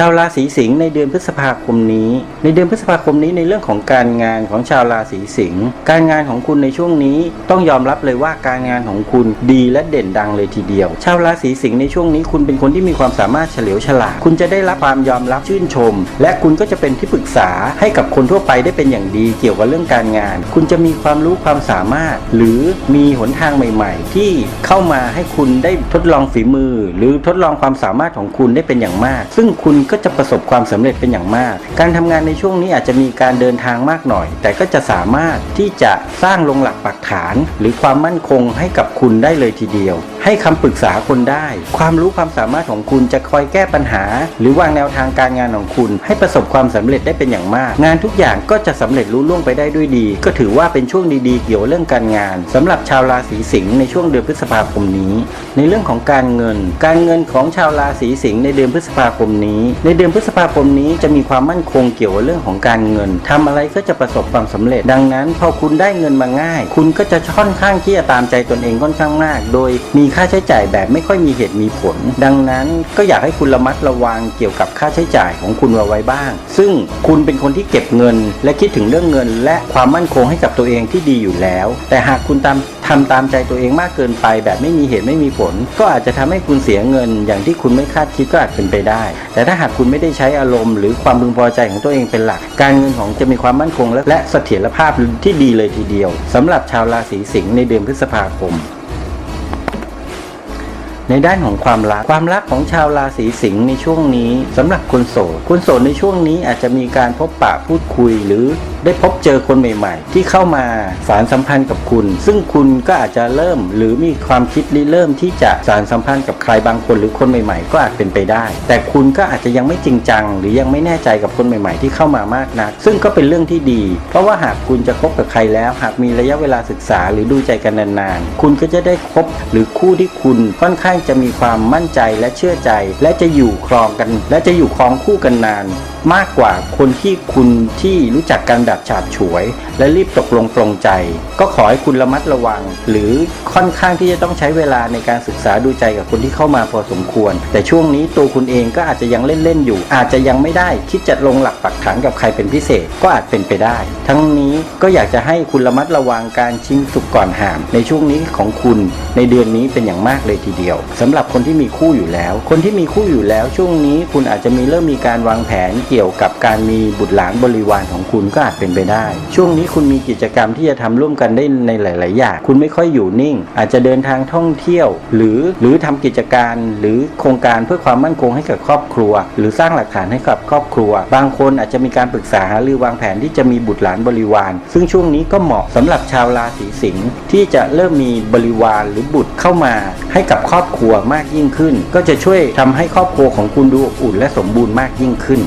ชาวราศีสิงห์ในเดือนพฤษภาคมนี้ ในเดือนพฤษภาคมนี้ในเรื่องของการงานของชาวราศีสิงห์การงานของคุณในช่วงนี้ต้องยอมรับเลยว่าการงานของคุณดีและเด่นดังเลยทีเดียว ชาวราศีสิงห์ในช่วงนี้คุณเป็นคนที่มีความสามารถเฉลียวฉลาด คุณจะได้รับความยอมรับชื่นชม และคุณก็จะเป็นที่ปรึกษาให้กับคนทั่วไปได้เป็นอย่างดีเกี่ยวกับเรื่องการงาน คุณจะมีความรู้ความสามารถ หรือมีหนทางใหม่ ๆ ที่เข้ามาให้คุณได้ทดลองฝีมือ หรือทดลองความสามารถของคุณได้เป็นอย่างมาก ซึ่งคุณก็จะประสบความสำเร็จเป็นอย่างมาก การทำงานในช่วงนี้อาจจะมีการเดินทางมากหน่อย แต่ก็จะสามารถที่จะสร้างลงหลักปักฐาน หรือความมั่นคงให้กับคุณได้เลยทีเดียวให้คำปรึกษาคนได้ ความรู้ความสามารถของคุณจะคอยแก้ปัญหา หรือวางแนวทางการงานของคุณ ให้ประสบความสำเร็จได้เป็นอย่างมาก งานทุกอย่างก็จะสำเร็จรุ่ล่วงไปได้ด้วยดี ก็ถือว่าเป็นช่วงดีๆ เกี่ยวเรื่องการงานสำหรับชาวราศีสิงห์ในช่วงเดือนพฤษภาคมนี้ ในเรื่องของการเงิน การเงินของชาวราศีสิงห์ในเดือนพฤษภาคมนี้ ในเดือนพฤษภาคมนี้จะมีความมั่นคงเกี่ยวกับเรื่องของการเงินทำอะไรก็จะประสบความสำเร็จ ดังนั้น พอคุณได้เงินมาง่าย คุณก็จะค่อนข้างที่จะตามใจตนเองค่อนข้างมาก โดยมีค่าใช้จ่ายแบบไม่ค่อยมีเหตุมีผล ดังนั้นก็อยากให้คุณระมัดระวังเกี่ยวกับค่าใช้จ่ายของคุณเอาไว้บ้าง ซึ่งคุณเป็นคนที่เก็บเงิน และคิดถึงเรื่องเงิน และความมั่นคงให้กับตัวเองที่ดีอยู่แล้ว แต่หากคุณตามทำตามใจตัวเองมากเกินไป แบบไม่มีเหตุไม่มีผล ก็อาจจะทำให้คุณเสียเงิน อย่างที่คุณไม่คาดคิดก็อาจเป็นไปได้ แต่ถ้าหากคุณไม่ได้ใช้อารมณ์ หรือความพึงพอใจของตัวเองเป็นหลัก การเงินของจะมีความมั่นคงและเสถียรภาพที่ดีเลยทีเดียวสำหรับชาวราศีสิงห์ในเดือนพฤษภาคม ในด้านของความรักความรักของชาวราศีสิงห์ในช่วงนี้สำหรับคนโสดคนโสดในช่วงนี้อาจจะมีการพบปะพูดคุยหรือได้พบเจอคนใหม่ ๆ ที่เข้ามาสารสัมพันธ์กับคุณ ซึ่งคุณก็อาจจะเริ่ม หรือมีความคิดริเริ่มที่จะสารสัมพันธ์กับใครบางคนหรือคนใหม่ ๆ ก็อาจเป็นไปได้ แต่คุณก็อาจจะยังไม่จริงจัง หรือยังไม่แน่ใจกับคนใหม่ ๆ ที่เข้ามามากนัก ซึ่งก็เป็นเรื่องที่ดี เพราะว่าหากคุณจะคบกับใครแล้ว หากมีระยะเวลาศึกษาหรือดูใจกันนานๆ คุณก็จะได้คบหรือคู่ที่คุณค่อนข้างจะมีความมั่นใจและเชื่อใจ และจะอยู่ครองกัน และจะอยู่ครองคู่กันนานมากกว่าคนที่คุณที่รู้จักกันแบบฉาบฉวย และรีบตกลงปรงใจ ก็ขอให้คุณระมัดระวัง หรือค่อนข้างที่จะต้องใช้เวลาในการศึกษาดูใจกับคนที่เข้ามาพอสมควร แต่ช่วงนี้ตัวคุณเองก็อาจจะยังเล่นๆอยู่ อาจจะยังไม่ได้คิดจะลงหลักปักฐานกับใครเป็นพิเศษก็อาจเป็นไปได้ ทั้งนี้ก็อยากจะให้คุณระมัดระวังการชิงสุกก่อนหาม ในช่วงนี้ของคุณในเดือนนี้เป็นอย่างมากเลยทีเดียวสำหรับคนที่มีคู่อยู่แล้ว คนที่มีคู่อยู่แล้วช่วงนี้คุณอาจจะมีเริ่มมีการวางแผนเกี่ยวกับการมีบุตรหลานบริวารของคุณก็อาจเป็นไปได้ ช่วงนี้คุณมีกิจกรรมที่จะทำร่วมกันได้ในหลาย ๆ อย่าง คุณไม่ค่อยอยู่นิ่ง อาจจะเดินทางท่องเที่ยว หรือหรือทำกิจการหรือโครงการเพื่อความมั่นคงให้กับครอบครัว หรือสร้างหลักฐานให้กับครอบครัว บางคนอาจจะมีการปรึกษาหรือวางแผนที่จะมีบุตรหลานบริวาร ซึ่งช่วงนี้ก็เหมาะสำหรับชาวราศีสิงงที่จะเริ่มมีบริวารหรือบุตรเข้ามาให้กับครอบครัวมากยิ่งขึ้น ก็จะช่วยทำให้ครอบครัวของคุณดูอบอุ่นและสมบูรณ์มากยิ่งขึ้น